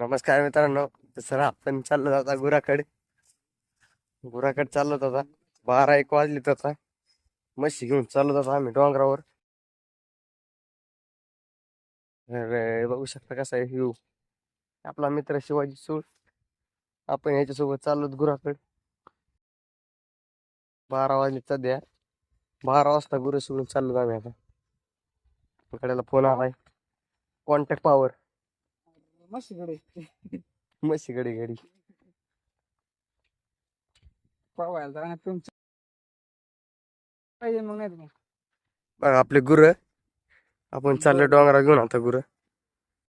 नमस्कार मित्रांनो. सर आपण चाललो आता गुराकडे. गुराकडे चाललो होता बारा एक वाजले आता. म्हशी घेऊन चाललो आता आम्ही डोंगरावर. तर, बघू शकता कसा आहे व्ह्यू. आपला मित्र शिवाजी सूळ आपण याच्यासोबत चाललो गुराकडे. बारा वाजले सध्या. बारा वाजता गुरु सोडून चाललो आम्ही आता. कडेला फोन आलाय. कॉन्टॅक्ट पॉवर मशीकडे म्हशी घडी पवायला तुमचं. पाहिजे मग नाही. बघा आपले गुर आपण चाललो डोंगरा घेऊन आता गुर.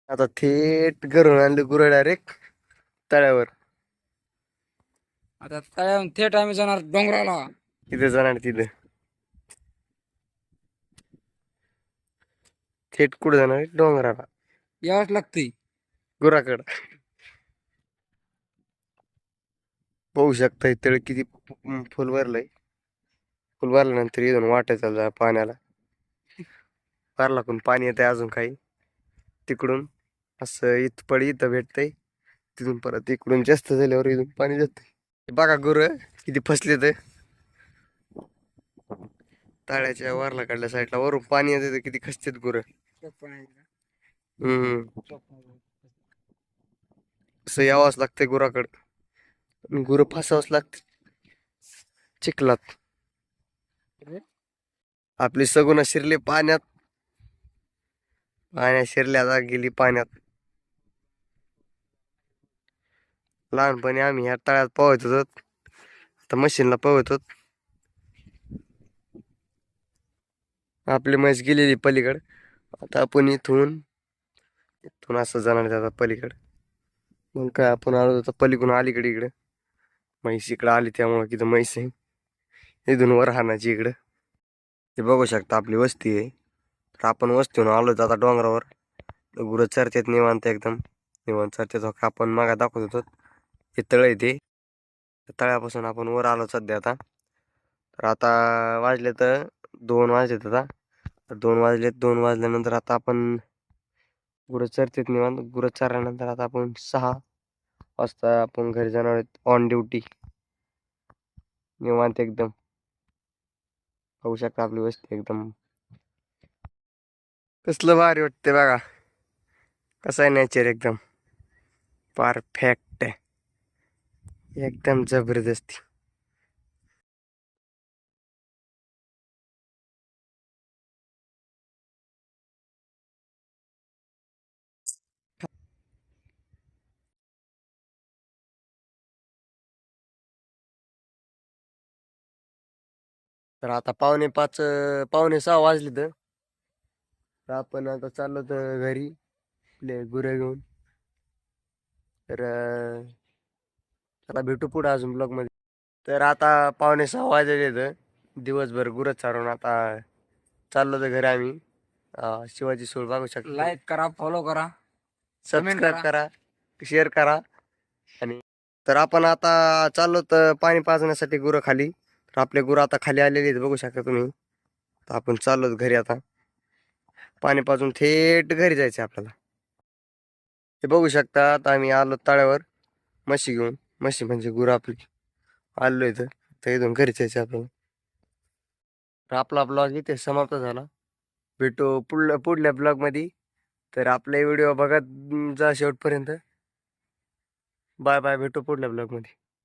आता थेट घरून आणले गुर डायरेक्ट तळ्यावर. आता तळ्याहून थेट आम्ही जाणार डोंगराला. तिथे जाणार तिथे. थेट कुठे जाणार? डोंगराला. यावंच लागतंय. गुराकड. पाहू शकता तळ किती फुल भरलंय. फुल भरल्यानंतर इथून वाटायचं जा पाण्याला. भरला पण पाणी येतंय अजून काही. तिकडून असं इथं पडी इथं भेटतंय. तिथून परत इकडून जास्त झाल्यावर इथून पाणी जातंय. बघा गुर किती फसले ते तळ्याच्या वरला काढल्या साईडला वरून पाणी येते तर किती खसतेत गुर. हम्म. असं यावंच लागतंय गुराकडं. गुरं फासावंच लागते. चिखलात. आपली सगुना शिरली पाण्यात. पाण्यात शिरल्या आता गेली पाण्यात. लहानपणी आम्ही ह्या तळ्यात पोहत होतो आता मशीनला पोहत होत आपली म्हैस गेलेली पलीकड. आता आपण इथून इथून असं जाणार आता पलीकड. मग काय आपण आलो होतो पलीकडून अलीकडे इकडे. म्हैस इकडं आली त्यामुळे तिथं म्हैस आहे. इथून वर हाणाची इकडं. ते बघू शकता आपली वस्ती आहे. तर आपण वस्तीहून आलो होतो आता डोंगरावर. तर गुरं चरतात निवांत एकदम. निवांत चरतात हो आपण मागा दाखवत होतो. हे तळ आहे ते. तळ्यापासून आपण वर आलो सध्या आता. तर आता वाजले तर दोन वाजलेत आता. दोन वाजले दोन वाजल्यानंतर आता आपण गुरं निवांत. गुरं आता आपण सहा वाजता आपण घरी जाणार आहोत. ऑन ड्युटी निवांत एकदम. पाहू शकता आपली वस्ती एकदम. कसलं भारी वाटते बघा. कसं आहे नेचर एकदम. परफेक्ट एकदम जबरदस्ती. तर आता पावणे पाच पावणे सहा वाजले तर आपण आता चाललो तर घरी आपले गुरं घेऊन. तर आता भेटू पुढं अजून ब्लॉगमध्ये. तर आता पावणे सहा वाजले तर दिवसभर गुरं चालवून आता चाललो तर घरी आम्ही. शिवाजी सोळ बघू शकतो लाईक करा फॉलो करा. सबस्क्राईब करा. करा शेअर करा. आणि तर आपण आता चाललो तर पाणी पाजण्यासाठी गुरं खाली. तर आपले गुरु आता खाली आलेले आहेत बघू शकता तुम्ही. तर आपण चाललोच घरी आता. पाणी पाजून थेट घरी जायचं आपल्याला. हे बघू शकता आता आम्ही आलो तळ्यावर. म्हशी घेऊन. म्हशी म्हणजे गुरु आपली. आलो इथं. तर इथून घरी जायचं आपल्याला. तर आपला ब्लॉग इथे समाप्त झाला. भेटू पुढल्या पुढल्या ब्लॉगमध्ये तर आपले व्हिडिओ बघत जा शेवटपर्यंत. Bye bye. भेटू पुढल्या ब्लॉगमध्ये